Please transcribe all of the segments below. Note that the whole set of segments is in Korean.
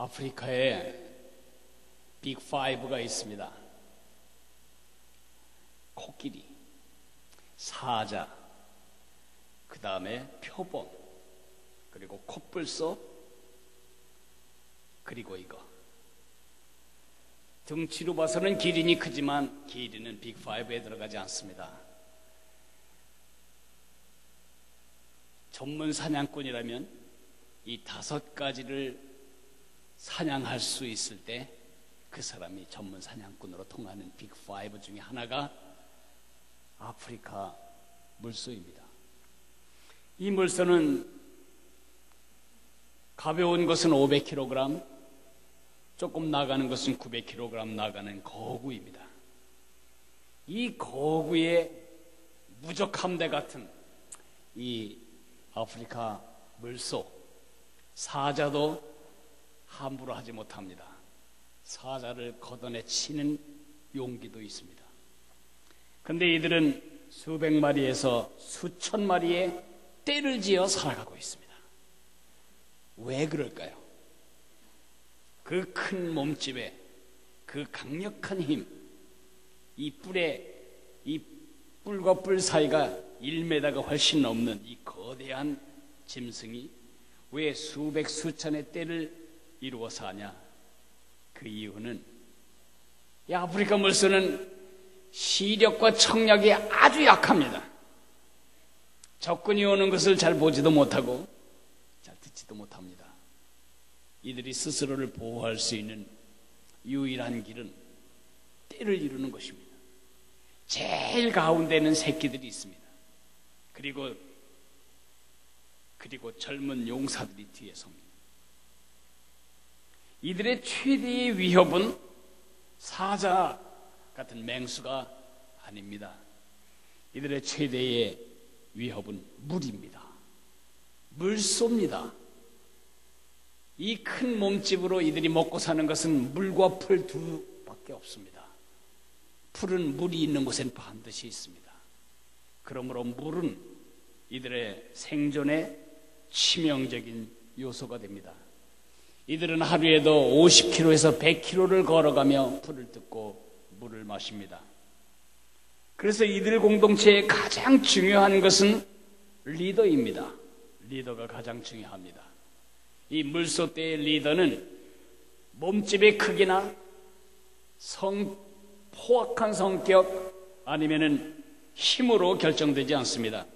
아프리카에 빅5가 있습니다. 코끼리, 사자, 그 다음에 표범, 그리고 콧불소, 그리고 이거. 등치로 봐서는 기린이 크지만 기린은 빅5에 들어가지 않습니다. 전문 사냥꾼이라면 이 다섯 가지를 사냥할 수 있을 때 그 사람이 전문 사냥꾼으로 통하는 빅5 중에 하나가 아프리카 물소입니다. 이 물소는 가벼운 것은 500kg, 조금 나가는 것은 900kg 나가는 거구입니다. 이 거구의 무적함대 같은 이 아프리카 물소 사자도 함부로 하지 못합니다. 사자를 걷어내 치는 용기도 있습니다. 근데 이들은 수백 마리에서 수천 마리의 떼를 지어 살아가고 있습니다. 왜 그럴까요? 그 큰 몸집에 그 강력한 힘, 이 뿔에 이 뿔과 뿔 사이가 1m가 훨씬 넘는 이 거대한 짐승이 왜 수백 수천의 떼를 이루어서 하냐? 그 이유는 이 아프리카 물소는 시력과 청력이 아주 약합니다. 적군이 오는 것을 잘 보지도 못하고 잘 듣지도 못합니다. 이들이 스스로를 보호할 수 있는 유일한 길은 때를 이루는 것입니다. 제일 가운데는 새끼들이 있습니다. 그리고 그리고 젊은 용사들이 뒤에 섭니다. 이들의 최대의 위협은 사자 같은 맹수가 아닙니다. 이들의 최대의 위협은 물입니다. 물소입니다. 이 큰 몸집으로 이들이 먹고 사는 것은 물과 풀 두 밖에 없습니다. 풀은 물이 있는 곳엔 반드시 있습니다. 그러므로 물은 이들의 생존에 치명적인 요소가 됩니다. 이들은 하루에도 50km에서 100km를 걸어가며 풀을 뜯고 물을 마십니다. 그래서 이들 공동체의 가장 중요한 것은 리더입니다. 리더가 가장 중요합니다. 이 물소대의 리더는 몸집의 크기나 성, 포악한 성격 아니면은 힘으로 결정되지 않습니다.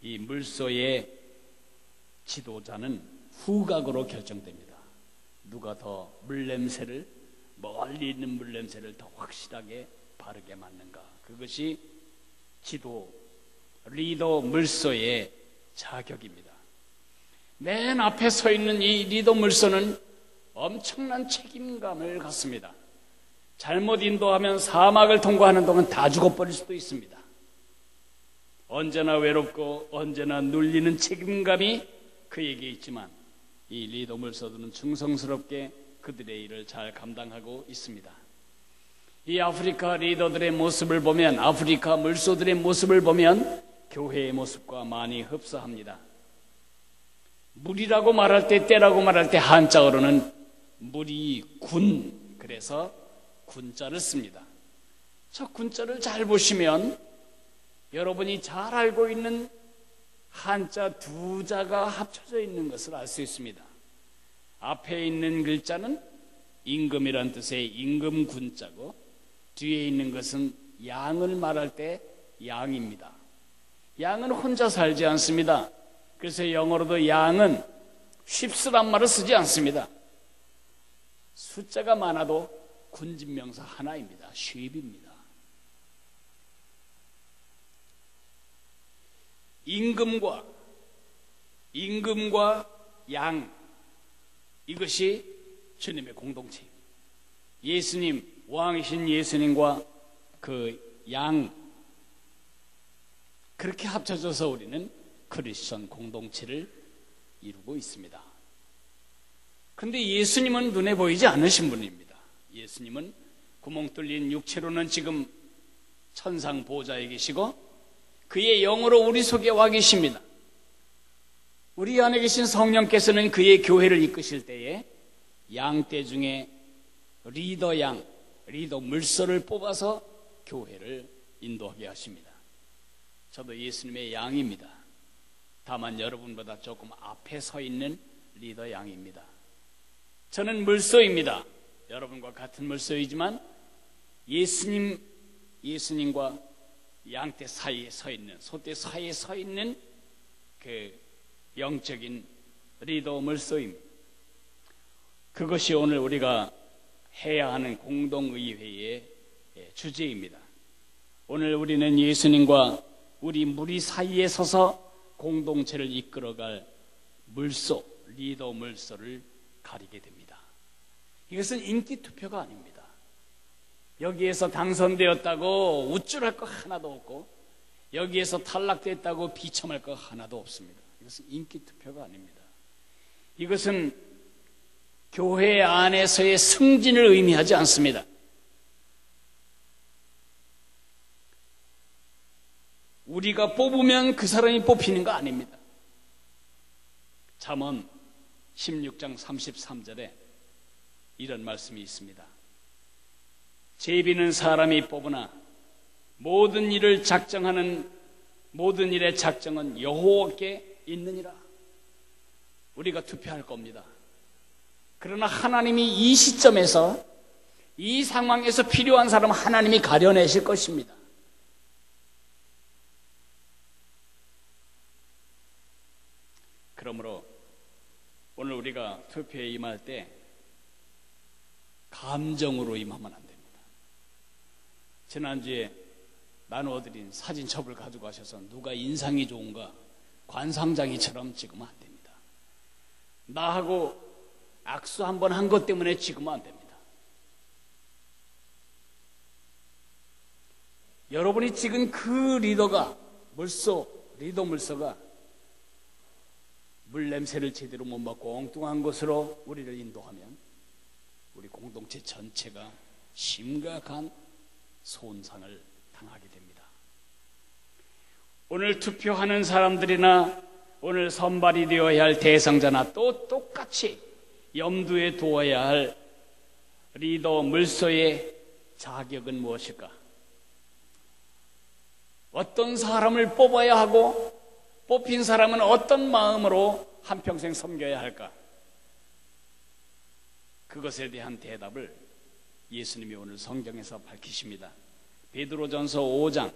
이 물소의 지도자는 후각으로 결정됩니다. 누가 더 물냄새를 멀리 있는 물냄새를 더 확실하게 바르게 맡는가. 그것이 지도 리더 물소의 자격입니다. 맨 앞에 서 있는 이 리더 물소는 엄청난 책임감을 갖습니다. 잘못 인도하면 사막을 통과하는 동안 다 죽어버릴 수도 있습니다. 언제나 외롭고 언제나 눌리는 책임감이 그에게 있지만 이 리더 물소들은 충성스럽게 그들의 일을 잘 감당하고 있습니다. 이 아프리카 리더들의 모습을 보면 아프리카 물소들의 모습을 보면 교회의 모습과 많이 흡사합니다. 물이라고 말할 때 때라고 말할 때 한자어로는 물이 군 그래서 군자를 씁니다. 저 군자를 잘 보시면 여러분이 잘 알고 있는 한자 두 자가 합쳐져 있는 것을 알 수 있습니다. 앞에 있는 글자는 임금이란 뜻의 임금 군자고 뒤에 있는 것은 양을 말할 때 양입니다. 양은 혼자 살지 않습니다. 그래서 영어로도 양은 쉽스란 말을 쓰지 않습니다. 숫자가 많아도 군진명사 하나입니다. 쉽입니다. 임금과 임금과 양 이것이 주님의 공동체. 예수님 왕이신 예수님과 그 양 그렇게 합쳐져서 우리는 크리스천 공동체를 이루고 있습니다. 근데 예수님은 눈에 보이지 않으신 분입니다. 예수님은 구멍 뚫린 육체로는 지금 천상 보좌에 계시고 그의 영으로 우리 속에 와 계십니다. 우리 안에 계신 성령께서는 그의 교회를 이끄실 때에 양떼 중에 리더 양, 리더 물소를 뽑아서 교회를 인도하게 하십니다. 저도 예수님의 양입니다. 다만 여러분보다 조금 앞에 서 있는 리더 양입니다. 저는 물소입니다. 여러분과 같은 물소이지만 예수님, 예수님과 양떼 사이에 서 있는, 소떼 사이에 서 있는 그 영적인 리더 물소입니다. 그것이 오늘 우리가 해야 하는 공동의회의 주제입니다. 오늘 우리는 예수님과 우리 무리 사이에 서서 공동체를 이끌어갈 물소, 리더 물소를 가리게 됩니다. 이것은 인기 투표가 아닙니다. 여기에서 당선되었다고 우쭐할 거 하나도 없고 여기에서 탈락됐다고 비참할 거 하나도 없습니다. 이것은 인기 투표가 아닙니다. 이것은 교회 안에서의 승진을 의미하지 않습니다. 우리가 뽑으면 그 사람이 뽑히는 거 아닙니다. 잠언 16장 33절에 이런 말씀이 있습니다. 제비는 사람이 뽑으나 모든 일을 작정하는 모든 일의 작정은 여호와께 있느니라. 우리가 투표할 겁니다. 그러나 하나님이 이 시점에서 이 상황에서 필요한 사람 하나님이 가려내실 것입니다. 그러므로 오늘 우리가 투표에 임할 때 감정으로 임하면 안 됩니다. 지난주에 나누어드린 사진첩을 가지고 가셔서 누가 인상이 좋은가 관상장이처럼 찍으면 안 됩니다. 나하고 악수 한 번 한 것 때문에 찍으면 안 됩니다. 여러분이 찍은 그 리더가 물소, 리더 물소가 물 냄새를 제대로 못 맡고 엉뚱한 곳으로 우리를 인도하면 우리 공동체 전체가 심각한 손상을 당하게 됩니다. 오늘 투표하는 사람들이나 오늘 선발이 되어야 할 대상자나 또 똑같이 염두에 두어야 할 리더 물소의 자격은 무엇일까? 어떤 사람을 뽑아야 하고 뽑힌 사람은 어떤 마음으로 한평생 섬겨야 할까? 그것에 대한 대답을 예수님이 오늘 성경에서 밝히십니다. 베드로전서 5장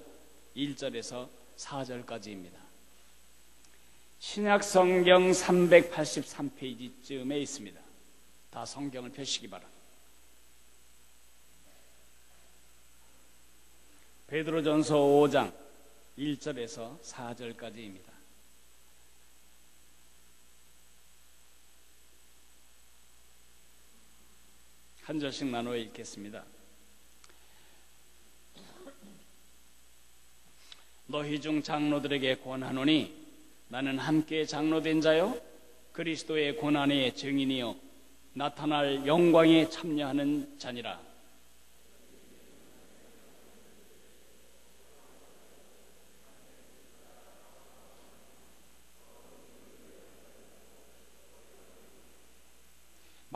1절에서 4절까지입니다. 신약 성경 383페이지쯤에 있습니다. 다 성경을 펴시기 바랍니다. 베드로전서 5장 1절에서 4절까지입니다. 한 절씩 나누어 읽겠습니다. 너희 중 장로들에게 권하노니 나는 함께 장로된 자요 그리스도의 고난의 증인이요 나타날 영광에 참여하는 자니라.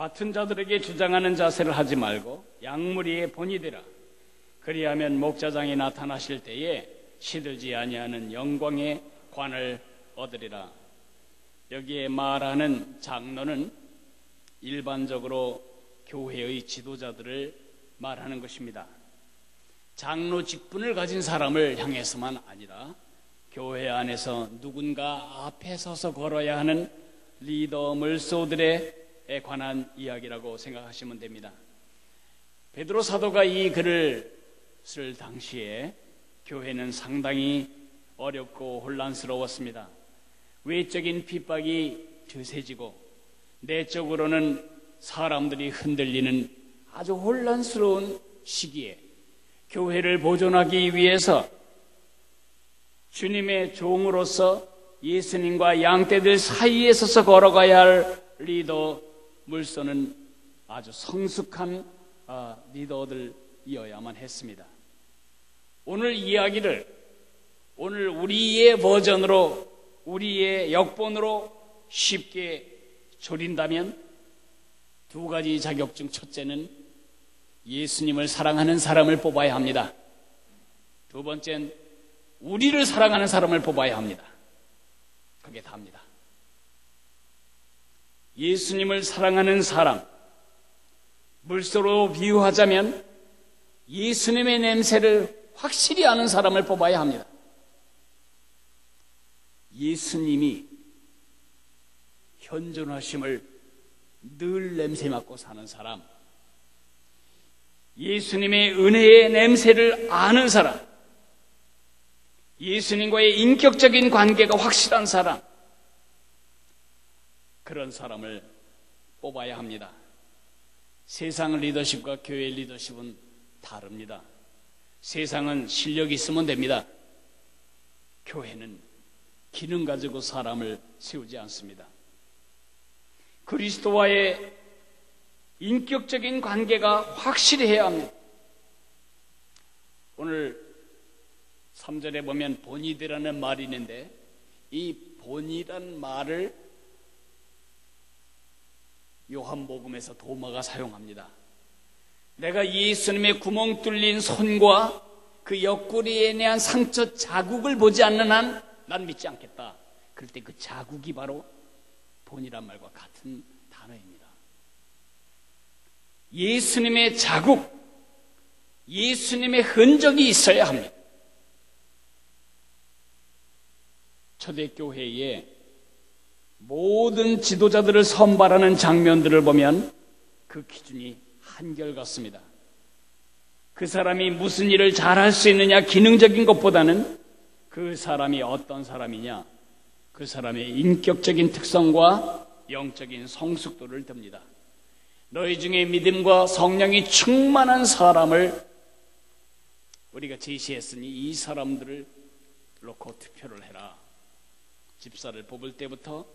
맡은 자들에게 주장하는 자세를 하지 말고 양무리의 본이 되라. 그리하면 목자장이 나타나실 때에 시들지 아니하는 영광의 관을 얻으리라. 여기에 말하는 장로는 일반적으로 교회의 지도자들을 말하는 것입니다. 장로 직분을 가진 사람을 향해서만 아니라 교회 안에서 누군가 앞에 서서 걸어야 하는 리더 물소들의 관한 이야기라고 생각하시면 됩니다. 베드로 사도가 이 글을 쓸 당시에 교회는 상당히 어렵고 혼란스러웠습니다. 외적인 핍박이 드세지고 내적으로는 사람들이 흔들리는 아주 혼란스러운 시기에 교회를 보존하기 위해서 주님의 종으로서 예수님과 양떼들 사이에 서서 걸어가야 할 리더 물소는 아주 성숙한 아, 리더들이어야만 했습니다. 오늘 이야기를 오늘 우리의 버전으로 우리의 역본으로 쉽게 조린다면 두 가지 자격 중 첫째는 예수님을 사랑하는 사람을 뽑아야 합니다. 두 번째는 우리를 사랑하는 사람을 뽑아야 합니다. 그게 답니다. 예수님을 사랑하는 사람, 물소로 비유하자면 예수님의 냄새를 확실히 아는 사람을 뽑아야 합니다. 예수님이 현존하심을 늘 냄새 맡고 사는 사람, 예수님의 은혜의 냄새를 아는 사람, 예수님과의 인격적인 관계가 확실한 사람, 그런 사람을 뽑아야 합니다. 세상 리더십과 교회 리더십은 다릅니다. 세상은 실력 있으면 됩니다. 교회는 기능 가지고 사람을 세우지 않습니다. 그리스도와의 인격적인 관계가 확실히 해야 합니다. 오늘 3절에 보면 본이되라는 말이 있는데 이 본이란 말을 요한복음에서 도마가 사용합니다. 내가 예수님의 구멍 뚫린 손과 그 옆구리에 대한 상처 자국을 보지 않는 한 난 믿지 않겠다. 그럴 때 그 자국이 바로 본이란 말과 같은 단어입니다. 예수님의 자국, 예수님의 흔적이 있어야 합니다. 초대교회에 모든 지도자들을 선발하는 장면들을 보면 그 기준이 한결같습니다. 그 사람이 무슨 일을 잘할 수 있느냐 기능적인 것보다는 그 사람이 어떤 사람이냐 그 사람의 인격적인 특성과 영적인 성숙도를 듭니다. 너희 중에 믿음과 성령이 충만한 사람을 우리가 제시했으니 이 사람들을 놓고 투표를 해라. 집사를 뽑을 때부터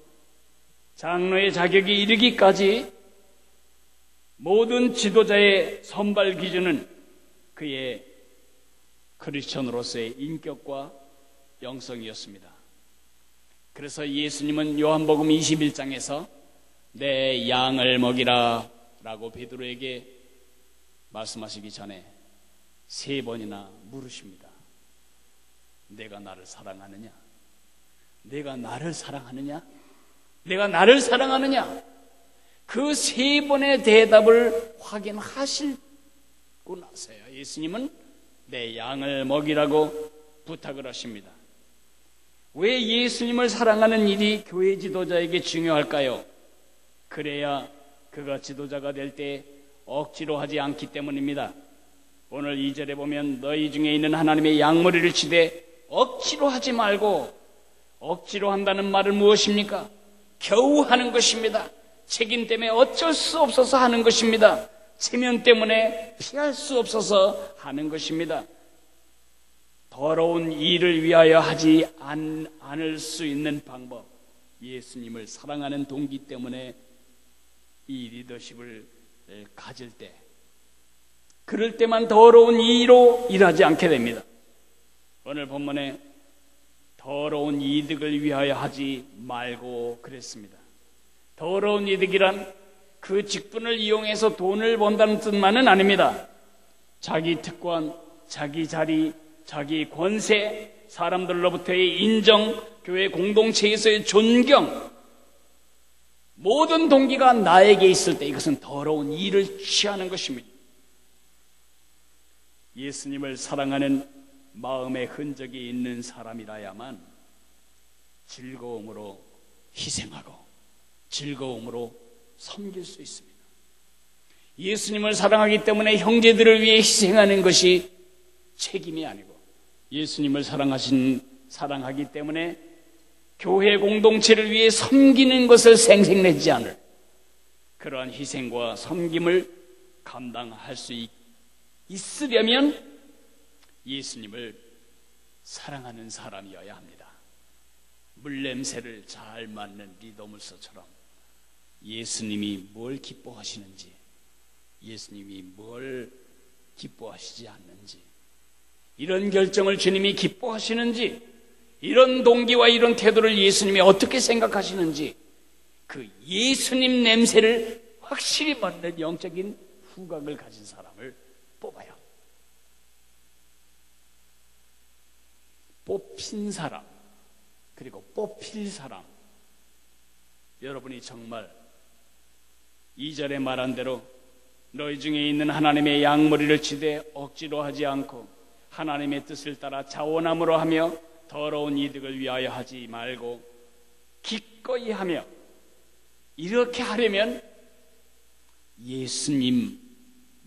장로의 자격이 이르기까지 모든 지도자의 선발 기준은 그의 크리스천으로서의 인격과 영성이었습니다. 그래서 예수님은 요한복음 21장에서 내 양을 먹이라 라고 베드로에게 말씀하시기 전에 세 번이나 물으십니다. 내가 나를 사랑하느냐? 내가 나를 사랑하느냐? 내가 나를 사랑하느냐? 그 세 번의 대답을 확인하실고 나서요. 예수님은 내 양을 먹이라고 부탁을 하십니다. 왜 예수님을 사랑하는 일이 교회 지도자에게 중요할까요? 그래야 그가 지도자가 될 때 억지로 하지 않기 때문입니다. 오늘 이절에 보면 너희 중에 있는 하나님의 양머리를 치되 억지로 하지 말고 억지로 한다는 말은 무엇입니까? 겨우 하는 것입니다. 책임 때문에 어쩔 수 없어서 하는 것입니다. 체면 때문에 피할 수 없어서 하는 것입니다. 더러운 일을 위하여 하지 않, 않을 수 있는 방법. 예수님을 사랑하는 동기 때문에 이 리더십을 가질 때, 그럴 때만 더러운 이로 일하지 않게 됩니다. 오늘 본문에 더러운 이득을 위하여 하지 말고 그랬습니다. 더러운 이득이란 그 직분을 이용해서 돈을 번다는 뜻만은 아닙니다. 자기 특권, 자기 자리, 자기 권세, 사람들로부터의 인정, 교회 공동체에서의 존경, 모든 동기가 나에게 있을 때 이것은 더러운 일을 취하는 것입니다. 예수님을 사랑하는 마음의 흔적이 있는 사람이라야만 즐거움으로 희생하고 즐거움으로 섬길 수 있습니다. 예수님을 사랑하기 때문에 형제들을 위해 희생하는 것이 책임이 아니고 예수님을 사랑하신 사랑하기 때문에 교회 공동체를 위해 섬기는 것을 생색내지 않을 그러한 희생과 섬김을 감당할 수 있, 있으려면 예수님을 사랑하는 사람이어야 합니다. 물냄새를 잘 맡는 리더물서처럼 예수님이 뭘 기뻐하시는지, 예수님이 뭘 기뻐하시지 않는지, 이런 결정을 주님이 기뻐하시는지, 이런 동기와 이런 태도를 예수님이 어떻게 생각하시는지, 그 예수님 냄새를 확실히 맞는 영적인 후각을 가진 사람을 뽑아요. 뽑힌 사람, 그리고 뽑힐 사람. 여러분이 정말 이절에 말한 대로 너희 중에 있는 하나님의 양머리를 치되 억지로 하지 않고 하나님의 뜻을 따라 자원함으로 하며 더러운 이득을 위하여 하지 말고 기꺼이 하며 이렇게 하려면 예수님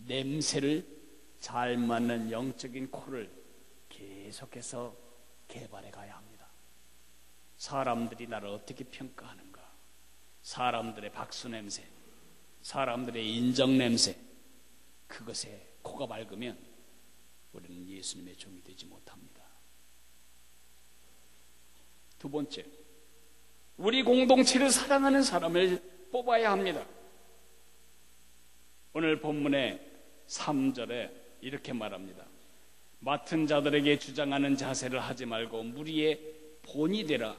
냄새를 잘 맞는 영적인 코를 계속해서 개발해 가야 합니다. 사람들이 나를 어떻게 평가하는가? 사람들의 박수 냄새, 사람들의 인정 냄새, 그것에 코가 밝으면 우리는 예수님의 종이 되지 못합니다. 두 번째, 우리 공동체를 사랑하는 사람을 뽑아야 합니다. 오늘 본문의 3절에 이렇게 말합니다. 맡은 자들에게 주장하는 자세를 하지 말고 무리의 본이 되라.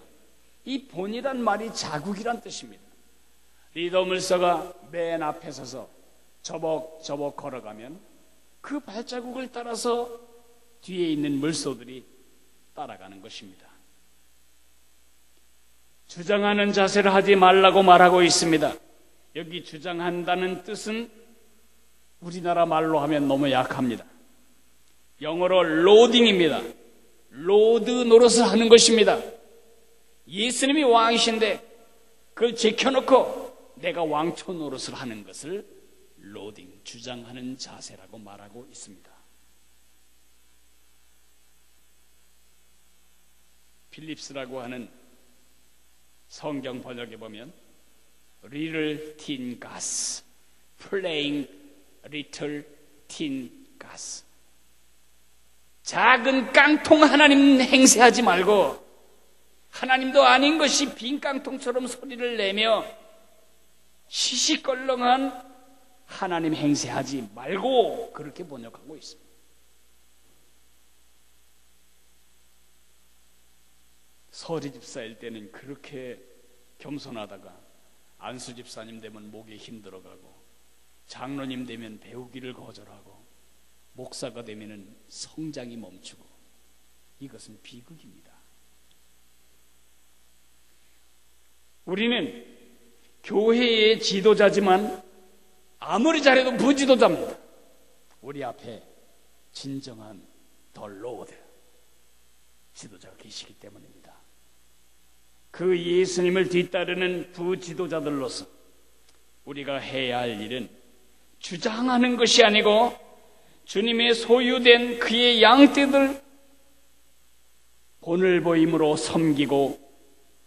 이 본이란 말이 자국이란 뜻입니다. 리더 물서가 맨 앞에 서서 저벅저벅 걸어가면 그 발자국을 따라서 뒤에 있는 물소들이 따라가는 것입니다. 주장하는 자세를 하지 말라고 말하고 있습니다. 여기 주장한다는 뜻은 우리나라 말로 하면 너무 약합니다. 영어로 로딩입니다. 로드 노릇을 하는 것입니다. 예수님이 왕이신데 그걸 제켜놓고 내가 왕초 노릇을 하는 것을 로딩, 주장하는 자세라고 말하고 있습니다. 필립스라고 하는 성경 번역에 보면 Little Tin Gas, Playing Little Tin Gas 작은 깡통 하나님 행세하지 말고 하나님도 아닌 것이 빈 깡통처럼 소리를 내며 시시껄렁한 하나님 행세하지 말고 그렇게 번역하고 있습니다. 서리 집사일 때는 그렇게 겸손하다가 안수 집사님 되면 목에 힘들어가고 장로님 되면 배우기를 거절하고 목사가 되면 성장이 멈추고 이것은 비극입니다. 우리는 교회의 지도자지만 아무리 잘해도 부지도자입니다. 우리 앞에 진정한 더 로드 지도자가 계시기 때문입니다. 그 예수님을 뒤따르는 부지도자들로서 우리가 해야 할 일은 주장하는 것이 아니고 주님의 소유된 그의 양떼들 본을 보임으로 섬기고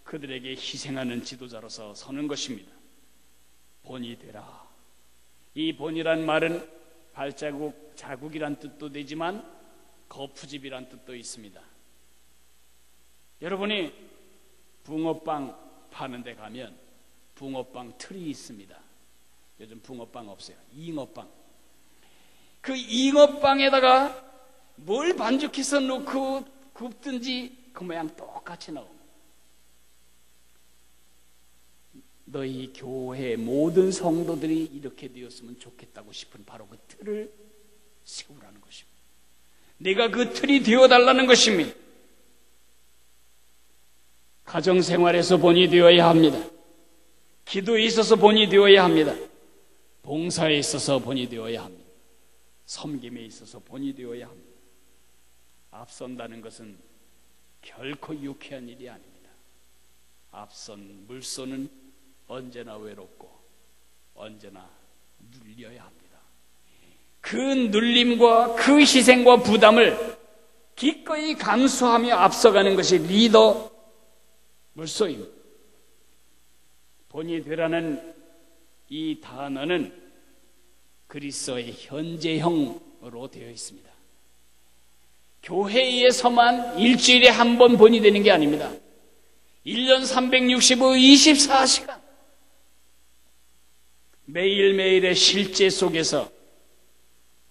그들에게 희생하는 지도자로서 서는 것입니다. 본이 되라. 이 본이란 말은 발자국, 자국이란 뜻도 되지만 거푸집이란 뜻도 있습니다. 여러분이 붕어빵 파는 데 가면 붕어빵 틀이 있습니다. 요즘 붕어빵 없어요. 잉어빵. 그 잉어빵에다가 뭘 반죽해서 넣고 굽든지 그 모양 똑같이 나옵니다. 너희 교회 모든 성도들이 이렇게 되었으면 좋겠다고 싶은 바로 그 틀을 세우라는 것입니다. 내가 그 틀이 되어달라는 것입니다. 가정생활에서 본이 되어야 합니다. 기도에 있어서 본이 되어야 합니다. 봉사에 있어서 본이 되어야 합니다. 섬김에 있어서 본이 되어야 합니다. 앞선다는 것은 결코 유쾌한 일이 아닙니다. 앞선 물소는 언제나 외롭고 언제나 눌려야 합니다. 그 눌림과 그 희생과 부담을 기꺼이 감수하며 앞서가는 것이 리더 물소입니다. 본이 되라는 이 단어는 그리스도의 현재형으로 되어 있습니다. 교회에서만 일주일에 한 번 본이 되는 게 아닙니다. 1년 365, 24시간. 매일매일의 실제 속에서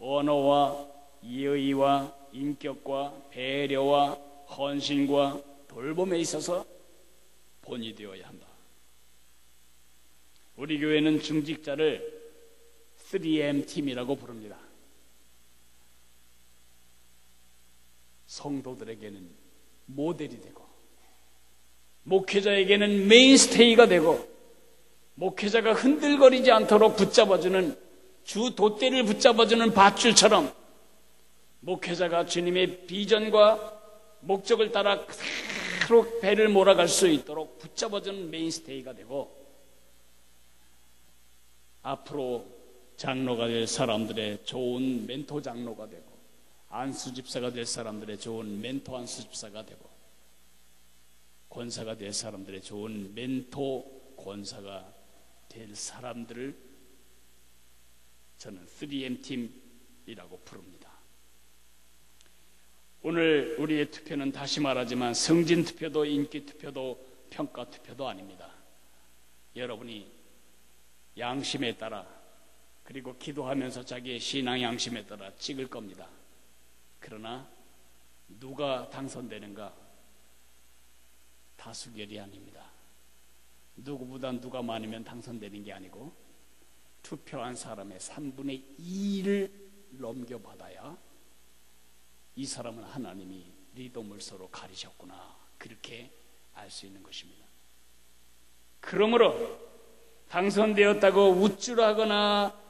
언어와 예의와 인격과 배려와 헌신과 돌봄에 있어서 본이 되어야 한다. 우리 교회는 중직자를 3M 팀이라고 부릅니다. 성도들에게는 모델이 되고 목회자에게는 메인스테이가 되고 목회자가 흔들거리지 않도록 붙잡아주는 주 돛대를 붙잡아주는 밧줄처럼 목회자가 주님의 비전과 목적을 따라 그대로 배를 몰아갈 수 있도록 붙잡아주는 메인스테이가 되고 앞으로 장로가 될 사람들의 좋은 멘토 장로가 되고 안수 집사가 될 사람들의 좋은 멘토 안수 집사가 되고 권사가 될 사람들의 좋은 멘토 권사가 될 사람들을 저는 3M 팀이라고 부릅니다. 오늘 우리의 투표는 다시 말하지만 성진 투표도 인기 투표도 평가 투표도 아닙니다. 여러분이 양심에 따라 그리고 기도하면서 자기의 신앙 양심에 따라 찍을 겁니다. 그러나 누가 당선되는가 다수결이 아닙니다. 누구보다 누가 많으면 당선되는 게 아니고 투표한 사람의 3분의 2를 넘겨받아야 이 사람은 하나님이 리더물서로 가리셨구나. 그렇게 알 수 있는 것입니다. 그러므로 당선되었다고 우쭐하거나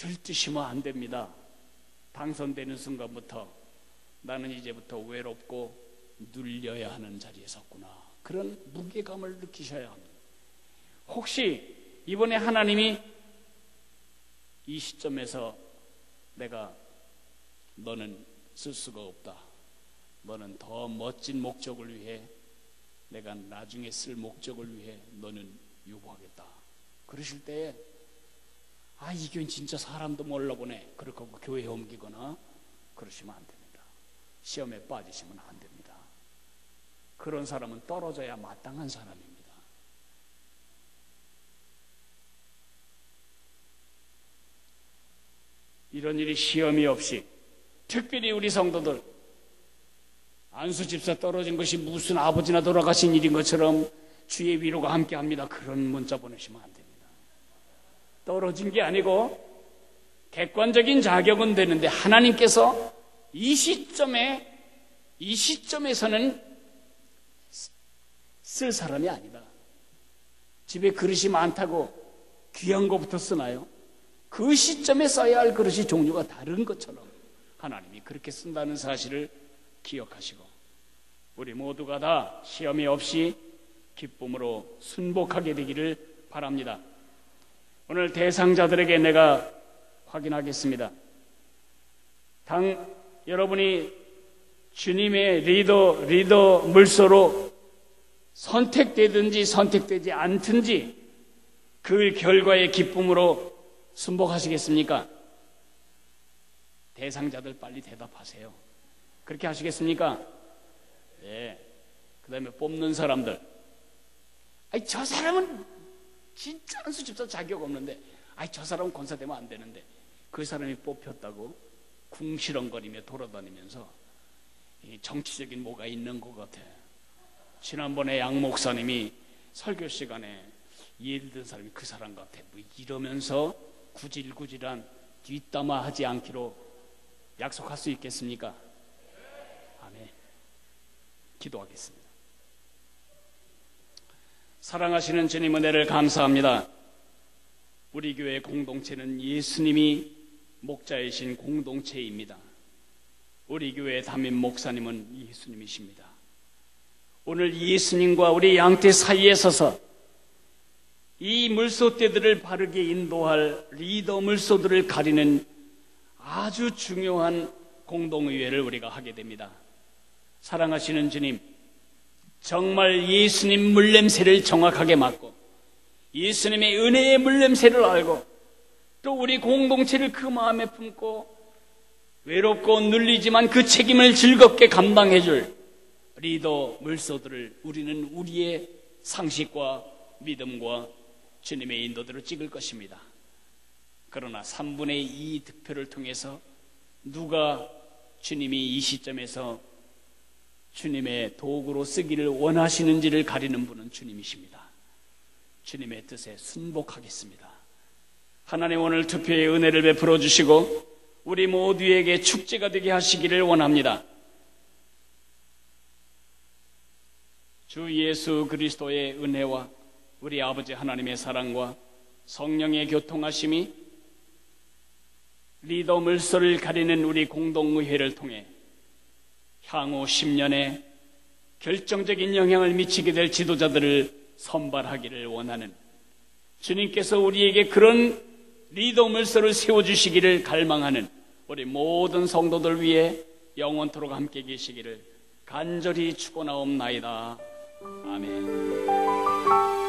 들뜨시면 안 됩니다. 당선되는 순간부터 나는 이제부터 외롭고 눌려야 하는 자리에 섰구나. 그런 무게감을 느끼셔야 합니다. 혹시 이번에 하나님이 이 시점에서 내가 너는 쓸 수가 없다. 너는 더 멋진 목적을 위해 내가 나중에 쓸 목적을 위해 너는 유보하겠다. 그러실 때에 아, 이 교회는 진짜 사람도 몰라보네. 그렇게 하고 교회에 옮기거나 그러시면 안 됩니다. 시험에 빠지시면 안 됩니다. 그런 사람은 떨어져야 마땅한 사람입니다. 이런 일이 시험이 없이 특별히 우리 성도들 안수 집사 떨어진 것이 무슨 아버지나 돌아가신 일인 것처럼 주의 위로가 함께 합니다. 그런 문자 보내시면 안 됩니다. 떨어진 게 아니고 객관적인 자격은 되는데 하나님께서 이 시점에 이 시점에서는 쓸 사람이 아니다. 집에 그릇이 많다고 귀한 것부터 쓰나요? 그 시점에 써야 할 그릇이 종류가 다른 것처럼 하나님이 그렇게 쓴다는 사실을 기억하시고 우리 모두가 다 시험이 없이 기쁨으로 순복하게 되기를 바랍니다. 오늘 대상자들에게 내가 확인하겠습니다. 당 여러분이 주님의 리더 리더 물소로 선택되든지 선택되지 않든지 그 결과의 기쁨으로 순복하시겠습니까? 대상자들 빨리 대답하세요. 그렇게 하시겠습니까? 예. 그 다음에 뽑는 사람들. 아니, 저 사람은 진짜 한수 집사 자격 없는데 아이 저 사람은 권사되면 안 되는데 그 사람이 뽑혔다고 궁시렁거리며 돌아다니면서 정치적인 뭐가 있는 것 같아. 지난번에 양 목사님이 설교 시간에 예를 든 사람이 그 사람 같아. 뭐 이러면서 구질구질한 뒷담화 하지 않기로 약속할 수 있겠습니까? 아멘. 기도하겠습니다. 사랑하시는 주님 은혜를 감사합니다. 우리 교회 공동체는 예수님이 목자이신 공동체입니다. 우리 교회 담임 목사님은 예수님이십니다. 오늘 예수님과 우리 양떼 사이에 서서 이 물소떼들을 바르게 인도할 리더 물소들을 가리는 아주 중요한 공동의회를 우리가 하게 됩니다. 사랑하시는 주님, 정말 예수님 물냄새를 정확하게 맡고 예수님의 은혜의 물냄새를 알고 또 우리 공동체를 그 마음에 품고 외롭고 눌리지만 그 책임을 즐겁게 감당해 줄 리더 물소들을 우리는 우리의 상식과 믿음과 주님의 인도대로 찍을 것입니다. 그러나 3분의 2 득표를 통해서 누가 주님이 이 시점에서 주님의 도구로 쓰기를 원하시는지를 가리는 분은 주님이십니다. 주님의 뜻에 순복하겠습니다. 하나님 오늘 투표의 은혜를 베풀어 주시고 우리 모두에게 축제가 되게 하시기를 원합니다. 주 예수 그리스도의 은혜와 우리 아버지 하나님의 사랑과 성령의 교통하심이 리더 물소를 가리는 우리 공동의회를 통해 향후 10년에 결정적인 영향을 미치게 될 지도자들을 선발하기를 원하는 주님께서 우리에게 그런 리더 물소를 세워주시기를 갈망하는 우리 모든 성도들 위해 영원토록 함께 계시기를 간절히 축원하옵나이다. 아멘.